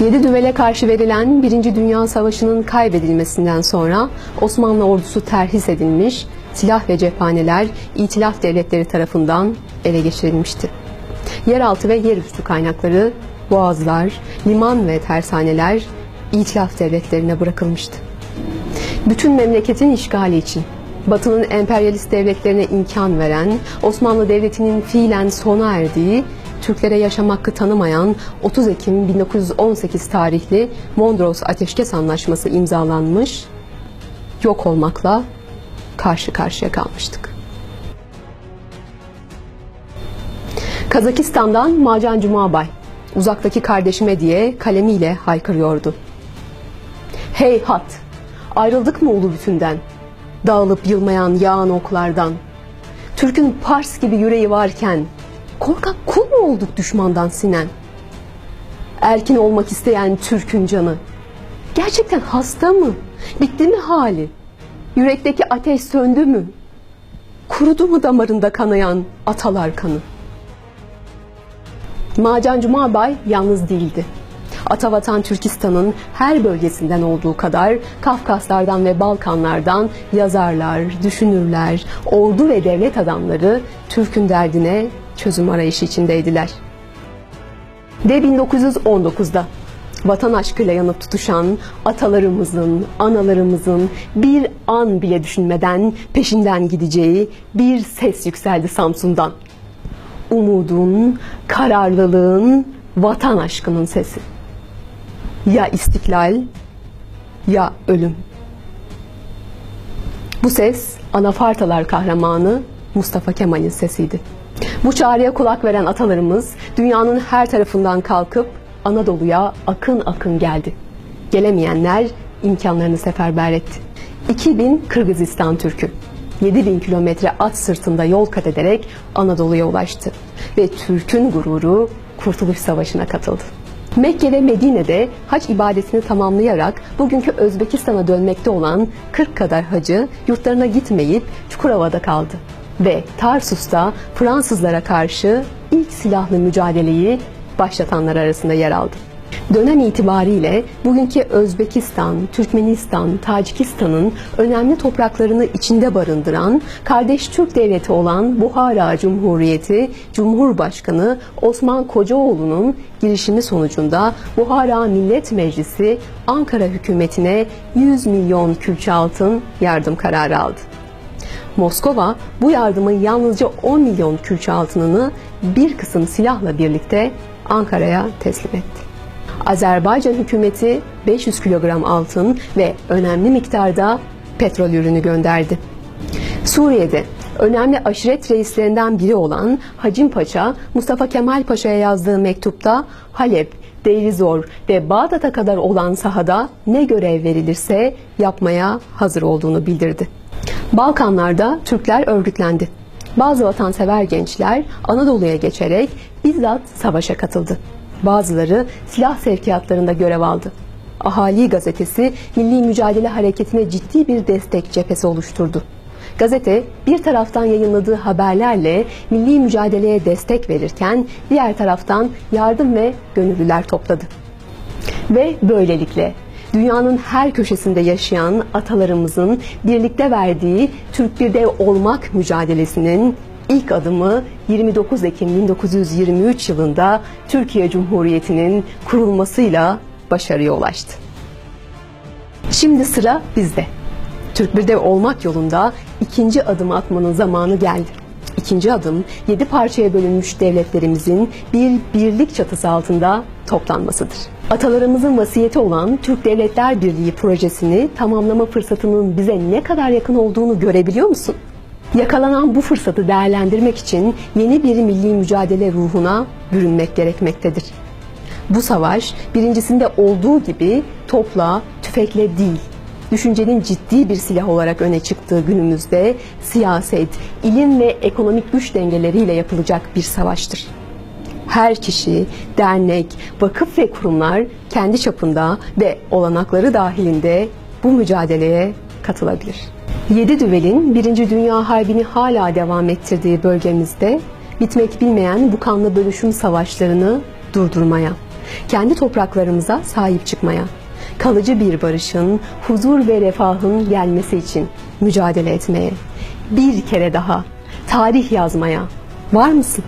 Yedi düvele karşı verilen Birinci Dünya Savaşı'nın kaybedilmesinden sonra Osmanlı ordusu terhis edilmiş, silah ve cephaneler İtilaf devletleri tarafından ele geçirilmişti. Yeraltı ve yerüstü kaynakları, boğazlar, liman ve tersaneler İtilaf devletlerine bırakılmıştı. Bütün memleketin işgali için Batı'nın emperyalist devletlerine imkan veren, Osmanlı Devleti'nin fiilen sona erdiği, Türklere yaşam hakkı tanımayan 30 Ekim 1918 tarihli Mondros Ateşkes Anlaşması imzalanmış, yok olmakla karşı karşıya kalmıştık. Kazakistan'dan Macan Cumabay, uzaktaki kardeşime diye kalemiyle haykırıyordu. Hey hat, ayrıldık mı ulu bütünden? Dağılıp yılmayan yağan oklardan. Türk'ün Pars gibi yüreği varken korkak kul mu olduk düşmandan sinen? Erkin olmak isteyen Türk'ün canı. Gerçekten hasta mı? Bitti mi hali? Yürekteki ateş söndü mü? Kurudu mu damarında kanayan atalar kanı? Macan Cumabay yalnız değildi. Atavatan Türkistan'ın her bölgesinden olduğu kadar Kafkaslardan ve Balkanlardan yazarlar, düşünürler, ordu ve devlet adamları Türk'ün derdine çözüm arayışı içindeydiler. De 1919'da vatan aşkıyla yanıp tutuşan atalarımızın, analarımızın bir an bile düşünmeden peşinden gideceği bir ses yükseldi Samsun'dan. Umudun, kararlılığın, vatan aşkının sesi. Ya istiklal ya ölüm. Bu ses Anafartalar kahramanı Mustafa Kemal'in sesiydi. Bu çağrıya kulak veren atalarımız dünyanın her tarafından kalkıp Anadolu'ya akın akın geldi. Gelemeyenler imkanlarını seferber etti. 2000 Kırgızistan Türk'ü 7000 kilometre at sırtında yol kat ederek Anadolu'ya ulaştı ve Türk'ün gururu Kurtuluş Savaşı'na katıldı. Mekke ve Medine'de hac ibadetini tamamlayarak bugünkü Özbekistan'a dönmekte olan 40 kadar hacı yurtlarına gitmeyip Çukurova'da kaldı. Ve Tarsus'ta Fransızlara karşı ilk silahlı mücadeleyi başlatanlar arasında yer aldı. Dönem itibariyle bugünkü Özbekistan, Türkmenistan, Tacikistan'ın önemli topraklarını içinde barındıran kardeş Türk devleti olan Buhara Cumhuriyeti Cumhurbaşkanı Osman Kocaoğlu'nun girişimi sonucunda Buhara Millet Meclisi Ankara hükümetine 100 milyon külçe altın yardım kararı aldı. Moskova bu yardımın yalnızca 10 milyon külçe altınını bir kısım silahla birlikte Ankara'ya teslim etti. Azerbaycan hükümeti 500 kilogram altın ve önemli miktarda petrol ürünü gönderdi. Suriye'de önemli aşiret reislerinden biri olan Hacim Paşa, Mustafa Kemal Paşa'ya yazdığı mektupta Halep, Deir-i-Zor ve Bağdat'a kadar olan sahada ne görev verilirse yapmaya hazır olduğunu bildirdi. Balkanlarda Türkler örgütlendi. Bazı vatansever gençler Anadolu'ya geçerek bizzat savaşa katıldı. Bazıları silah sevkiyatlarında görev aldı. Ahali gazetesi Milli Mücadele Hareketi'ne ciddi bir destek cephesi oluşturdu. Gazete bir taraftan yayınladığı haberlerle milli mücadeleye destek verirken diğer taraftan yardım ve gönüllüler topladı. Ve böylelikle dünyanın her köşesinde yaşayan atalarımızın birlikte verdiği Türk bir dev olmak mücadelesinin ilk adımı 29 Ekim 1923 yılında Türkiye Cumhuriyeti'nin kurulmasıyla başarıya ulaştı. Şimdi sıra bizde. Türk bir dev olmak yolunda ikinci adım atmanın zamanı geldi. İkinci adım yedi parçaya bölünmüş devletlerimizin bir birlik çatısı altında toplanmasıdır. Atalarımızın vasiyeti olan Türk Devletler Birliği projesini tamamlama fırsatının bize ne kadar yakın olduğunu görebiliyor musun? Yakalanan bu fırsatı değerlendirmek için yeni bir milli mücadele ruhuna bürünmek gerekmektedir. Bu savaş birincisinde olduğu gibi topla, tüfekle değil, düşüncenin ciddi bir silah olarak öne çıktığı günümüzde siyaset, ilim ve ekonomik güç dengeleriyle yapılacak bir savaştır. Her kişi, dernek, vakıf ve kurumlar kendi çapında ve olanakları dahilinde bu mücadeleye katılabilir. Yedi düvelin Birinci Dünya Harbi'ni hala devam ettirdiği bölgemizde bitmek bilmeyen bu kanlı bölüşüm savaşlarını durdurmaya, kendi topraklarımıza sahip çıkmaya, kalıcı bir barışın, huzur ve refahın gelmesi için mücadele etmeye, bir kere daha tarih yazmaya var mısın?